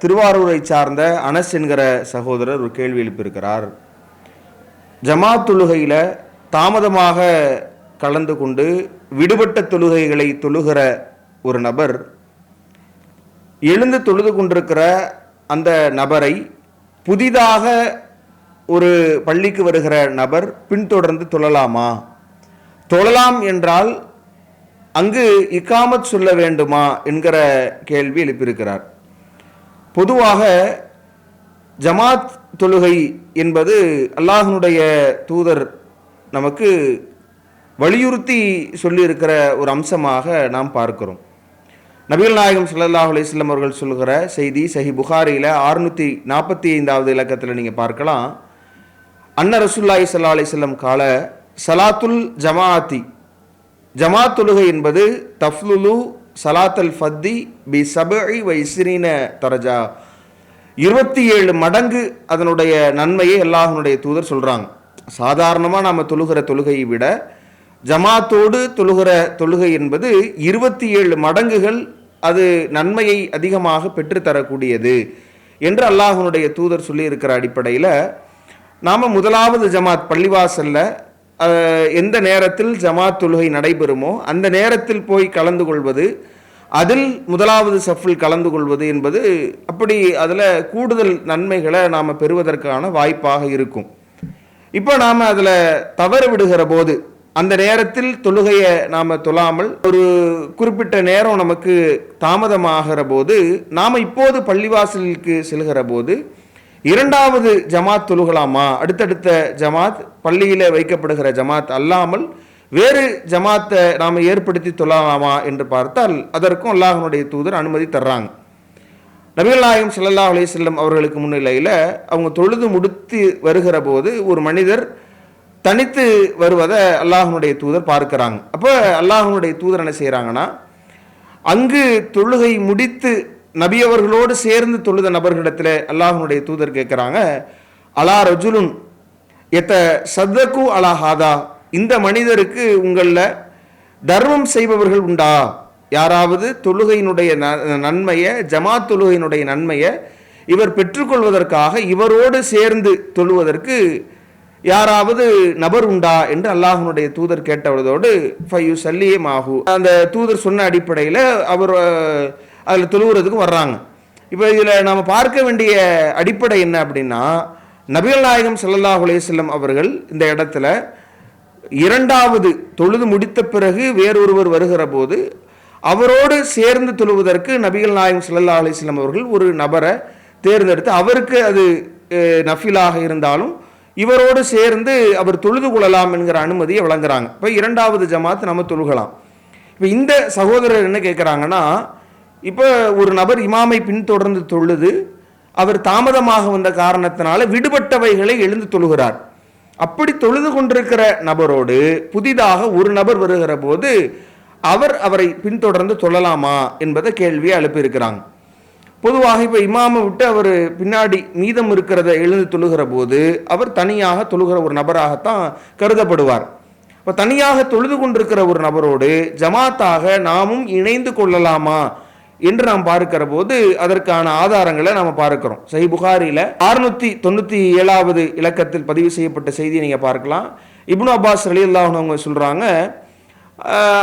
திருவாரூரை சார்ந்த அனஸ் என்கிற சகோதரர் ஒரு கேள்வி எழுப்பியிருக்கிறார். ஜமாத் தொழுகையில் தாமதமாக கலந்து கொண்டு விடுபட்ட தொழுகைகளை தொழுகிற ஒரு நபர் எழுந்து தொழுது கொண்டிருக்கிற அந்த நபரை புதிதாக ஒரு பள்ளிக்கு வருகிற நபர் பின்தொடர்ந்து தொழலாமா? தொழலாம் என்றால் அங்கு இக்காமத் சொல்ல வேண்டுமா? என்கிற கேள்வி எழுப்பியிருக்கிறார். பொதுவாக ஜமாத் தொழுகை என்பது அல்லாஹனுடைய தூதர் நமக்கு வலியுறுத்தி சொல்லியிருக்கிற ஒரு அம்சமாக நாம் பார்க்கிறோம். நபிகள் நாயகம் சல்லாஹ் அலிஸ்லம் அவர்கள் சொல்கிற செய்தி சஹி புகாரியில் அறுநூற்றி நாற்பத்தி ஐந்தாவது இலக்கத்தில் நீங்கள் பார்க்கலாம். அன்ன ரசூல்லாஹி சல்லா அலிஸ்லம் கால சலாத்துல் ஜமாஅத்தி. ஜமாத் தொழுகை என்பது தஃப்லுலு சலாத்தல் ஃபத்தி பி சபஇ வ தரஜா. இருபத்தி ஏழு மடங்கு அதனுடைய நன்மையை அல்லாஹனுடைய தூதர் சொல்கிறாங்க சாதாரணமாக நாம் தொழுகிற தொழுகையை விட ஜமாத்தோடு தொழுகிற தொழுகை என்பது இருபத்தி ஏழு மடங்குகள் அது நன்மையை அதிகமாக பெற்றுத்தரக்கூடியது என்று அல்லாஹனுடைய தூதர் சொல்லியிருக்கிற அடிப்படையில் நாம் முதலாவது ஜமாத் பள்ளிவாசலில் எந்த நேரத்தில் ஜமாத் தொழுகை நடைபெறுமோ அந்த நேரத்தில் போய் கலந்து கொள்வது அதில் முதலாவது சஃபில் கலந்து கொள்வது என்பது அப்படி அதில் கூடுதல் நன்மைகளை நாம் பெறுவதற்கான வாய்ப்பாக இருக்கும். இப்போ நாம் அதில் தவறு விடுகிற போது அந்த நேரத்தில் தொழுகையை நாம் தொழாமல் ஒரு குறிப்பிட்ட நேரம் நமக்கு தாமதமாகிற போது நாம் இப்போது பள்ளிவாசலுக்கு செல்கிற போது இரண்டாவது ஜமாத் தொழுகலாமா? அடுத்தடுத்த ஜமாத் பள்ளியில் வைக்கப்படுகிற ஜமாத் அல்லாமல் வேறு ஜமாத்தை நாம் ஏற்படுத்தி தொழலாமா என்று பார்த்தால் அதற்கும் அல்லாஹனுடைய தூதர் அனுமதி தர்றாங்க. நபிகள் நாயகம் ஸல்லல்லாஹு அலைஹி அவர்களுக்கு முன்னிலையில் அவங்க தொழுது முடித்து வருகிற போது ஒரு மனிதர் தனித்து வருவதை அல்லாஹனுடைய தூதர் பார்க்குறாங்க. அப்போ அல்லாஹனுடைய தூதர் என்ன செய்கிறாங்கன்னா அங்கு தொழுகை முடித்து நபி அவர்களோடு சேர்ந்து தொழுத நபர்களிடத்தில் அல்லாஹனுடைய தூதர் கேட்குறாங்க அலா ரஜுலுன் எத்த சத்தக்கு அலா ஹாதா? இந்த மனிதருக்கு உங்களில் தர்மம் செய்பவர்கள் உண்டா? யாராவது தொழுகையினுடைய ந- நன்மையை ஜமாத் தொழுகையினுடைய நன்மையை இவர் பெற்றுக்கொள்வதற்காக இவரோடு சேர்ந்து தொழுவதற்கு யாராவது நபர் உண்டா? என்று அல்லாஹனுடைய தூதர் கேட்டவர்களோடு ஃபையு சல்லியே மாஹு அந்த தூதர் சொன்ன அடிப்படையில் அவர் அதில் தொழுகிறதுக்கு வர்றாங்க. இப்போ இதில் நாம் பார்க்க வேண்டிய அடிப்படை என்ன அப்படின்னா நபிகள் நாயகம் ஸல்லல்லாஹு அலைஹி அவர்கள் இந்த இடத்துல இரண்டாவது தொழுது முடித்த பிறகு வேறொருவர் வருகிற போது அவரோடு சேர்ந்து தொழுவதற்கு நபிகள் நாயகம் ஸல்லல்லாஹு அலைஹி அவர்கள் ஒரு நபரை தேர்ந்தெடுத்து அவருக்கு அது நஃபிலாக இருந்தாலும் இவரோடு சேர்ந்து அவர் தொழுது கொள்ளலாம் என்கிற அனுமதியை வழங்குறாங்க. இப்போ இரண்டாவது ஜமாத் நம்ம தொழுகலாம். இப்போ இந்த சகோதரர் என்ன கேட்குறாங்கன்னா இப்போ ஒரு நபர் இமாமை பின்தொடர்ந்து தொழுது அவர் தாமதமாக வந்த காரணத்தினால விடுபட்டவைகளை எழுந்து தொழுகிறார். அப்படி தொழுது கொண்டிருக்கிற நபரோடு புதிதாக ஒரு நபர் வருகிற போது அவர் அவரை பின்தொடர்ந்து தொழலாமா என்பதை கேள்வியை எழுப்பியிருக்கிறாங்க. பொதுவாக இப்போ இமாமை விட்டு அவர் பின்னாடி மீதம் இருக்கிறத எழுந்து தொழுகிற போது அவர் தனியாக தொழுகிற ஒரு நபராகத்தான் கருதப்படுவார். இப்போ தனியாக தொழுது கொண்டிருக்கிற ஒரு நபரோடு ஜமாத்தாக நாமும் இணைந்து கொள்ளலாமா என்று நாம் பார்க்கிற போது அதற்கான ஆதாரங்களை நாம் பார்க்கிறோம். சஹி புகாரியில் அறுநூத்தி தொண்ணூற்றி ஏழாவது இலக்கத்தில் பதிவு செய்யப்பட்ட செய்தியை நீங்கள் பார்க்கலாம். இப்னு அப்பாஸ் அலி அவங்க சொல்கிறாங்க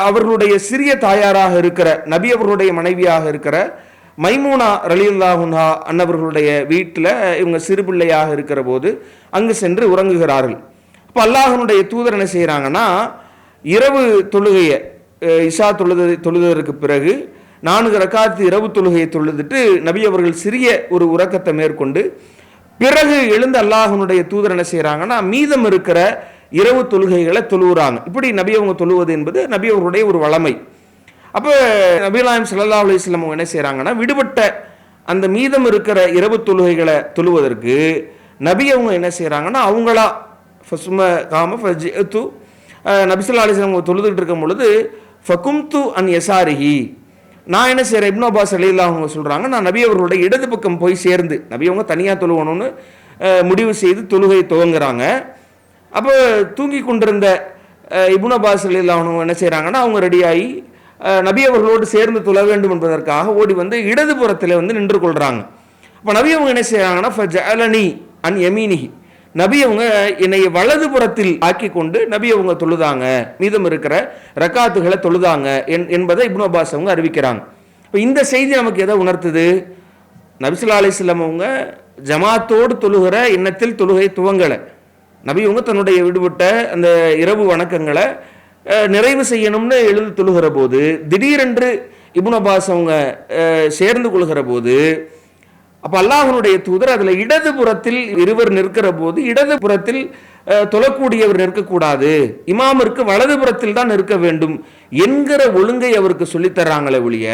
அவர்களுடைய சிறிய தாயாராக இருக்கிற நபி அவர்களுடைய மனைவியாக இருக்கிற மைமூனா ரலியுல்லாஹுன்ஹா அன்னவர்களுடைய வீட்டில் இவங்க சிறு பிள்ளையாக இருக்கிற போது அங்கு சென்று உறங்குகிறார்கள். அப்போ அல்லாஹனுடைய தூதர் என்ன செய்கிறாங்கன்னா இரவு தொழுகையை இஷா தொழுது தொழுதற்கு பிறகு நான்கு ரக்காத்து இரவு தொழுகையை தொழுதுட்டு நபி அவர்கள் சிறிய ஒரு உறக்கத்தை மேற்கொண்டு பிறகு எழுந்து அல்லாஹனுடைய தூதர் என்ன செய்கிறாங்கன்னா மீதம் இருக்கிற இரவு தொழுகைகளை தொழுகிறாங்க இப்படி நபி அவங்க தொழுவது என்பது நபி அவர்களுடைய ஒரு வளமை. அப்போ நபிலாயம் சல்லா அலிஸ்லாம் அவங்க என்ன செய்கிறாங்கன்னா விடுபட்ட அந்த மீதம் இருக்கிற இரவு தொழுகைகளை தொழுவதற்கு நபி அவங்க என்ன செய்கிறாங்கன்னா அவங்களா ஃபசும காம ஃபஜித்து நபிசுல்லா அலிஸ்லாம் அவங்க தொழுதுகிட்டு இருக்கும் பொழுது ஃபகும்து அன் எசாரிஹி நான் என்ன செய்கிறேன் இப்னோ அப்பாஸ் அலில்லா அவங்க சொல்கிறாங்க நான் நபி அவர்களோட இடது பக்கம் போய் சேர்ந்து நபி அவங்க தனியாக தொழுவணும்னு முடிவு செய்து தொழுகை துவங்குறாங்க. அப்போ தூங்கி கொண்டிருந்த இப்னோ இப்னு அப்பாஸ் அவங்க என்ன செய்கிறாங்கன்னா அவங்க ரெடியாகி நபி அவர்களோடு சேர்ந்து தொழ வேண்டும் என்பதற்காக ஓடி வந்து இடதுபுறத்தில் வந்து நின்று கொள்கிறாங்க இப்போ நபி அவங்க என்ன செய்கிறாங்கன்னா ஃபஜஅலனி அன் எமீனிஹி நபி அவங்க என்னை வலதுபுறத்தில் ஆக்கி கொண்டு நபி அவங்க தொழுதாங்க. மீதம் இருக்கிற ரக்காத்துகளை தொழுதாங்க என் என்பதை இப்னு அப்பாஸ் அவங்க அறிவிக்கிறாங்க. இப்போ இந்த செய்தி நமக்கு எதை உணர்த்துது? நபிசுல்லா அலிஸ்லாம் அவங்க ஜமாத்தோடு தொழுகிற எண்ணத்தில் தொழுகை துவங்கலை. நபி அவங்க தன்னுடைய விடுபட்ட அந்த இரவு வணக்கங்களை நிறைவு செய்யணும்னு எழுந்து தொழுகிற போது திடீரென்று இப்னு அப்பாஸ் அவங்க சேர்ந்து கொள்கிற போது அப்ப அல்லாஹனுடைய தூதர் அதுல இடதுபுறத்தில் இருவர் நிற்கிற போது இடதுபுறத்தில் புறத்தில் தொழக்கூடியவர் நிற்கக்கூடாது. இமாமிற்கு வலதுபுறத்தில் தான் நிற்க வேண்டும் என்கிற ஒழுங்கை அவருக்கு சொல்லித்தர்றாங்களே ஒழிய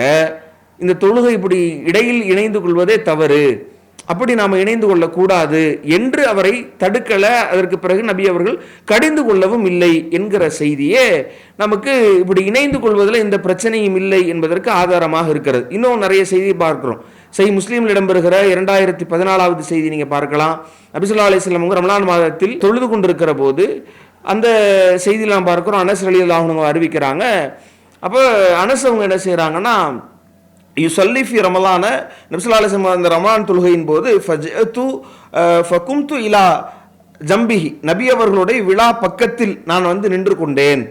இந்த தொழுகை இப்படி இடையில் இணைந்து கொள்வதே தவறு. அப்படி நாம் இணைந்து கொள்ளக்கூடாது என்று அவரை தடுக்கல. அதற்கு பிறகு நபி அவர்கள் கடிந்து கொள்ளவும் இல்லை என்கிற செய்தியே நமக்கு இப்படி இணைந்து கொள்வதில் எந்த பிரச்சனையும் இல்லை என்பதற்கு ஆதாரமாக இருக்கிறது. இன்னும் நிறைய செய்தி பார்க்கிறோம். செய் முஸ்லீமில் இடம்பெறுகிற இரண்டாயிரத்தி பதினாலாவது செய்தி நீங்க பார்க்கலாம். நபிசுல்லா அலிஸ்லாம் அவங்க ரமலான் மாதத்தில் தொழுது கொண்டிருக்கிற போது அந்த செய்தியில் நாம் பார்க்கிறோம் அனஸ் அலி அவங்க அறிவிக்கிறாங்க. அப்போ அனஸ் அவங்க என்ன செய்றாங்கன்னா யுசல்லிஃபி ரமலான நபிசுல்லா அலிஸ்லாம் அந்த ரமலான் தொழுகையின் போது ஃபஜ்அத்து ஃபகும்து இலா ஜம்பிஹி நபி அவர்களுடைய விழா பக்கத்தில் நான் வந்து நின்று கொண்டேன்.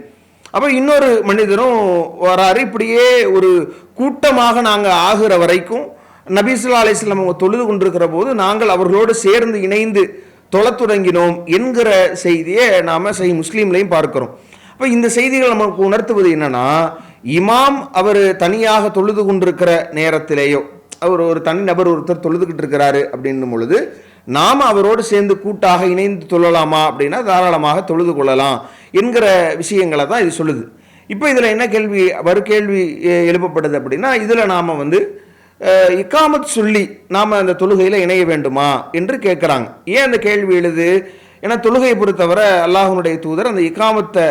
அப்போ இன்னொரு மனிதரும் வராரு இப்படியே ஒரு கூட்டமாக நாங்கள் ஆகிற வரைக்கும் நபீசுல்லா அலிஸ்லாம் அவங்க தொழுது கொண்டிருக்கிற போது நாங்கள் அவர்களோடு சேர்ந்து இணைந்து தொலை தொடங்கினோம் என்கிற செய்தியை நாம் செய் முஸ்லீம்லையும் பார்க்கிறோம். அப்போ இந்த செய்திகள் நமக்கு உணர்த்துவது என்னென்னா இமாம் அவர் தனியாக தொழுது கொண்டிருக்கிற நேரத்திலேயோ அவர் ஒரு தனி நபர் ஒருத்தர் தொழுதுகிட்டு இருக்கிறாரு அப்படின்னும் பொழுது நாம் அவரோடு சேர்ந்து கூட்டாக இணைந்து தொழலாமா அப்படின்னா தாராளமாக தொழுது கொள்ளலாம் என்கிற விஷயங்களை தான் இது சொல்லுது. இப்போ இதில் என்ன கேள்வி வரு கேள்வி எழுப்பப்படுது அப்படின்னா இதில் நாம் வந்து இக்காமத் சொல்லி நாம் அந்த தொழுகையில் இணைய வேண்டுமா என்று கேட்குறாங்க. ஏன் அந்த கேள்வி எழுது? ஏன்னா தொழுகையை பொறுத்தவரை அல்லாஹனுடைய தூதர் அந்த இக்காமத்தை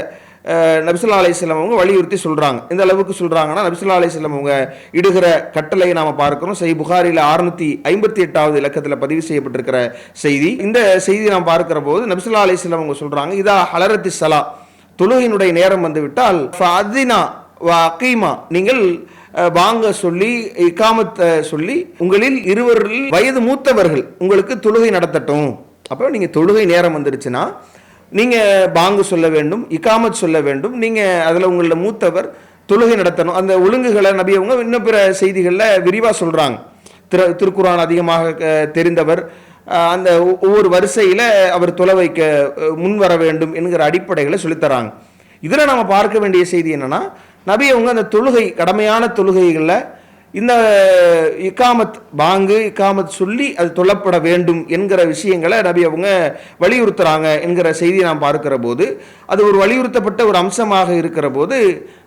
நபிசுல்லா அலிஸ்லாம் அவங்க வலியுறுத்தி சொல்கிறாங்க இந்த அளவுக்கு சொல்கிறாங்கன்னா நபிசுல்லா அலிஸ்லாம் அவங்க இடுகிற கட்டளையை நாம் பார்க்கிறோம். செய் புகாரில் அறுநூத்தி ஐம்பத்தி எட்டாவது இலக்கத்தில் பதிவு செய்யப்பட்டிருக்கிற செய்தி. இந்த செய்தி நாம் பார்க்குற போது நபிசுல்லா அலிஸ்லாம் அவங்க சொல்கிறாங்க இதா ஹலரத்தி சலா தொழுகையினுடைய நேரம் வந்துவிட்டால் அதினா வா வ அகீமா. நீங்கள் வாங்க சொல்லி இக்காமத்தை சொல்லி உங்களில் இருவரில் வயது மூத்தவர்கள் உங்களுக்கு தொழுகை நடத்தட்டும். அப்போ நீங்கள் தொழுகை நேரம் வந்துருச்சுன்னா நீங்கள் பாங்கு சொல்ல வேண்டும் இக்காமத் சொல்ல வேண்டும். நீங்கள் அதில் உங்களோட மூத்தவர் தொழுகை நடத்தணும். அந்த ஒழுங்குகளை நபி அவங்க இன்னும் பிற செய்திகளில் விரிவாக சொல்கிறாங்க திரு திருக்குரான் அதிகமாக தெரிந்தவர் அந்த ஒவ்வொரு வரிசையில் அவர் தொலை வைக்க முன் வர வேண்டும் என்கிற அடிப்படைகளை சொல்லித்தராங்க இதில் நம்ம பார்க்க வேண்டிய செய்தி என்னென்னா நபி அவங்க அந்த தொழுகை கடமையான தொழுகைகளில் இந்த இக்காமத் பாங்கு இக்காமத் சொல்லி அது தொல்லப்பட வேண்டும் என்கிற விஷயங்களை நபி அவங்க வலியுறுத்துகிறாங்க என்கிற செய்தியை நாம் பார்க்கிற போது அது ஒரு வலியுறுத்தப்பட்ட ஒரு அம்சமாக இருக்கிற போது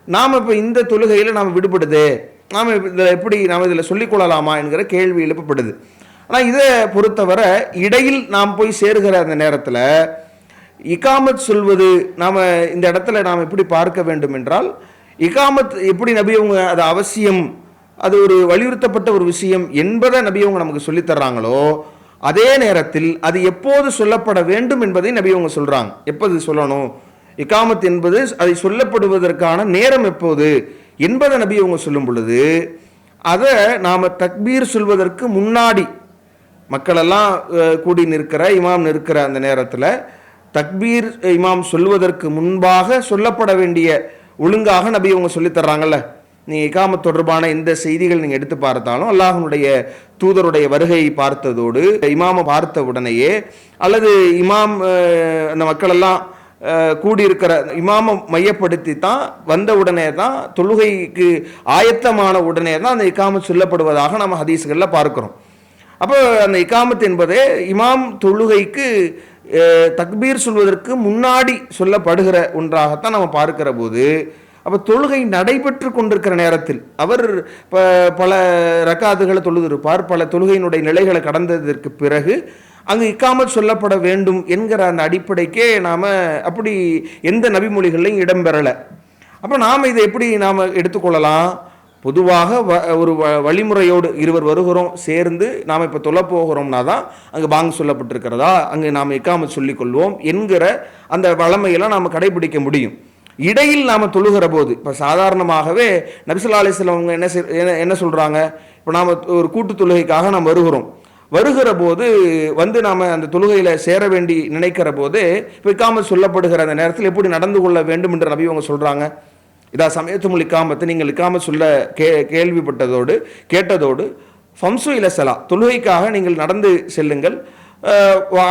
நாம் இப்போ இந்த தொழுகையில் நாம் விடுபடுதே நாம் இதில் எப்படி நாம் இதில் சொல்லிக்கொள்ளலாமா என்கிற கேள்வி எழுப்பப்படுது. ஆனால் இதை பொறுத்தவரை இடையில் நாம் போய் சேருகிற அந்த நேரத்தில் இகாமத் சொல்வது நாம் இந்த இடத்துல நாம் எப்படி பார்க்க வேண்டும் என்றால் இகாமத் எப்படி நபி அவங்க அது அவசியம் அது ஒரு வலியுறுத்தப்பட்ட ஒரு விஷயம் என்பதை நபி அவங்க நமக்கு சொல்லித்தர்றாங்களோ அதே நேரத்தில் அது எப்போது சொல்லப்பட வேண்டும் என்பதை நபி அவங்க சொல்கிறாங்க எப்போது சொல்லணும்? இகாமத் என்பது அதை சொல்லப்படுவதற்கான நேரம் எப்போது என்பதை நபி அவங்க சொல்லும் பொழுது அதை நாம் தக்பீர் சொல்வதற்கு முன்னாடி மக்களெல்லாம் கூடி நிற்கிற இமாம் நிற்கிற அந்த நேரத்தில் தக்பீர் இமாம் சொல்வதற்கு முன்பாக சொல்லப்பட வேண்டிய ஒழுங்காக நபி அவங்க சொல்லித் நீங்கள் இக்காம இகாமத் தொடர்பான எந்த செய்திகள் நீங்கள் எடுத்து பார்த்தாலும் அல்லாஹனுடைய தூதருடைய வருகையை பார்த்ததோடு இமாமை பார்த்த உடனேயே அல்லது இமாம் அந்த மக்களெல்லாம் கூடியிருக்கிற இமாமை மையப்படுத்தி தான் வந்த உடனே தான் தொழுகைக்கு ஆயத்தமான உடனே தான் அந்த இக்காமத் சொல்லப்படுவதாக நம்ம ஹதீஸ்களில் பார்க்குறோம். அப்போ அந்த இக்காமத் என்பதே இமாம் தொழுகைக்கு தக்பீர் சொல்வதற்கு முன்னாடி சொல்லப்படுகிற ஒன்றாகத்தான் நம்ம பார்க்கிற போது அப்போ தொழுகை நடைபெற்று கொண்டிருக்கிற நேரத்தில் அவர் ப பல ரக்காதுகளை தொழுதிருப்பார் பல தொழுகையினுடைய நிலைகளை கடந்ததற்கு பிறகு அங்கு இக்காமல் சொல்லப்பட வேண்டும் என்கிற அந்த அடிப்படைக்கே நாம் அப்படி எந்த நபிமொழிகளையும் இடம்பெறலை. அப்போ நாம் இதை எப்படி நாம் எடுத்துக்கொள்ளலாம்? பொதுவாக வ ஒரு வ வழிமுறையோடு இருவர் வருகிறோம் சேர்ந்து நாம் இப்போ தொலை போகிறோம்னா தான் அங்கே பாங்கு சொல்லப்பட்டிருக்கிறதா? அங்கே நாம் இக்காமல் சொல்லிக்கொள்வோம் என்கிற அந்த வளமையெல்லாம் நாம் கடைபிடிக்க முடியும். இடையில் நாம் தொழுகிற போது இப்போ சாதாரணமாகவே நபிசுல்லா அலிஸ்லாம் அவங்க என்ன என்ன- என்ன சொல்கிறாங்க இப்போ நாம் ஒரு கூட்டு தொழுகைக்காக நாம் வருகிறோம். வருகிற போது வந்து நாம் அந்த தொழுகையில் சேர வேண்டி நினைக்கிற போது இப்போ சொல்லப்படுகிற அந்த நேரத்தில் எப்படி நடந்து கொள்ள வேண்டும் என்று நபி அவங்க சொல்கிறாங்க இதா சமயத்துமுல் இக்காமத்தை நீங்கள் இக்காமத் சொல்ல கே கேள்விப்பட்டதோடு கேட்டதோடு ஃபம்சு இலசலா தொழுகைக்காக நீங்கள் நடந்து செல்லுங்கள்.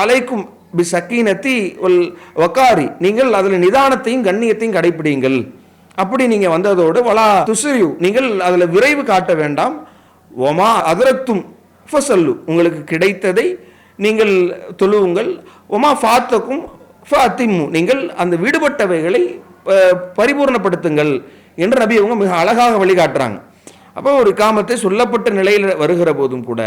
அலைக்கும் பி சக்கீனத்தி ஒல் வக்காரி நீங்கள் அதில் நிதானத்தையும் கண்ணியத்தையும் கடைப்பிடிங்கள் அப்படி நீங்கள் வந்ததோடு வலா துசுரியு நீங்கள் அதில் விரைவு காட்ட வேண்டாம். ஒமா அதரத்தும் ஃபசல்லு உங்களுக்கு கிடைத்ததை நீங்கள் தொழுவுங்கள். ஒமா ஃபாத்தக்கும் ஃபாத்திம்மு நீங்கள் அந்த விடுபட்டவைகளை பரிபூர்ணப்படுத்துங்கள் என்று நபி அவங்க மிக அழகாக வழிகாட்டுறாங்க. அப்போ ஒரு இக்காமத்தை சொல்லப்பட்ட நிலையில் வருகிற போதும் கூட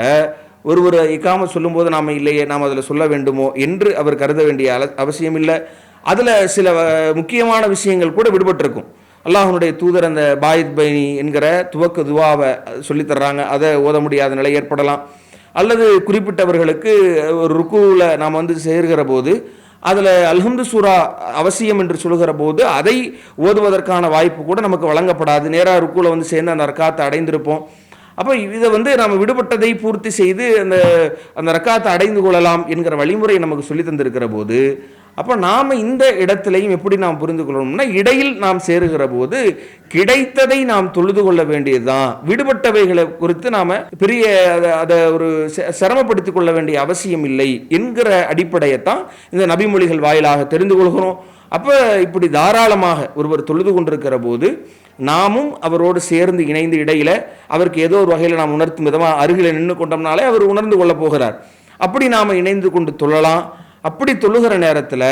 ஒரு ஒரு இக்காம சொல்லும்போது நாம் இல்லையே நாம் அதில் சொல்ல வேண்டுமோ என்று அவர் கருத வேண்டிய அல- அவசியம் இல்லை. அதில் சில முக்கியமான விஷயங்கள் கூட விடுபட்டிருக்கும். அல்லாஹனுடைய தூதர் அந்த பாயித் பைனி என்கிற துவக்க துவாவை சொல்லித்தர்றாங்க அதை ஓத முடியாத நிலை ஏற்படலாம். அல்லது குறிப்பிட்டவர்களுக்கு ஒரு ருக்குவில் நாம் வந்து சேர்கிற போது அதில் அல்ஹம்து சூரா அவசியம் என்று சொல்கிற போது அதை ஓதுவதற்கான வாய்ப்பு கூட நமக்கு வழங்கப்படாது. நேராக ருக்குவில் வந்து சேர்ந்து அந்த ரக்காத்தை அடைந்திருப்போம். அப்போ இதை வந்து நம்ம விடுபட்டதை பூர்த்தி செய்து அந்த அந்த ரக்காத்தை அடைந்து கொள்ளலாம் என்கிற வழிமுறை நமக்கு சொல்லி தந்திருக்கிற போது அப்போ நாம் இந்த இடத்திலையும் எப்படி நாம் புரிந்து கொள்ளணும்னா இடையில் நாம் சேருகிற போது கிடைத்ததை நாம் தொழுது கொள்ள வேண்டியதுதான். விடுபட்டவைகளை குறித்து நாம் பெரிய அதை அதை ஒரு ச- சிரமப்படுத்திக் கொள்ள வேண்டிய அவசியம் இல்லை என்கிற அடிப்படையைத்தான் இந்த நபிமொழிகள் வாயிலாக தெரிந்து கொள்கிறோம். அப்போ இப்படி தாராளமாக ஒருவர் தொழுது கொண்டிருக்கிற போது நாமும் அவரோடு சேர்ந்து இணைந்து இடையில அவருக்கு ஏதோ ஒரு வகையில் நாம் உணர்த்தும் விதமாக அருகில் நின்று கொண்டோம்னாலே அவர் உணர்ந்து கொள்ளப் போகிறார். அப்படி நாம் இணைந்து கொண்டு தொழலாம். அப்படி தொழுகிற நேரத்தில்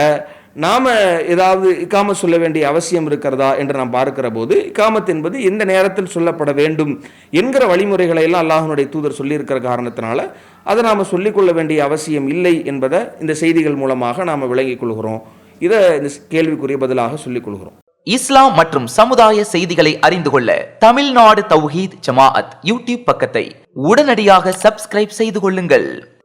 நாம் ஏதாவது இக்காம சொல்ல வேண்டிய அவசியம் இருக்கிறதா என்று நாம் பார்க்கிற போது இக்காமத் என்பது எந்த நேரத்தில் சொல்லப்பட வேண்டும் என்கிற வழிமுறைகளை எல்லாம் அல்லாஹனுடைய தூதர் சொல்லியிருக்கிற காரணத்தினால அதை நாம் சொல்லிக்கொள்ள வேண்டிய அவசியம் இல்லை என்பதை இந்த செய்திகள் மூலமாக நாம் விளங்கிக் கொள்கிறோம். இதை இந்த கேள்விக்குரிய பதிலாக சொல்லிக் கொள்கிறோம். இஸ்லாம் மற்றும் சமுதாய செய்திகளை அறிந்து கொள்ள தமிழ்நாடு தௌஹீத் ஜமாஅத் யூடியூப் பக்கத்தை உடனடியாக சப்ஸ்கிரைப் செய்து கொள்ளுங்கள்.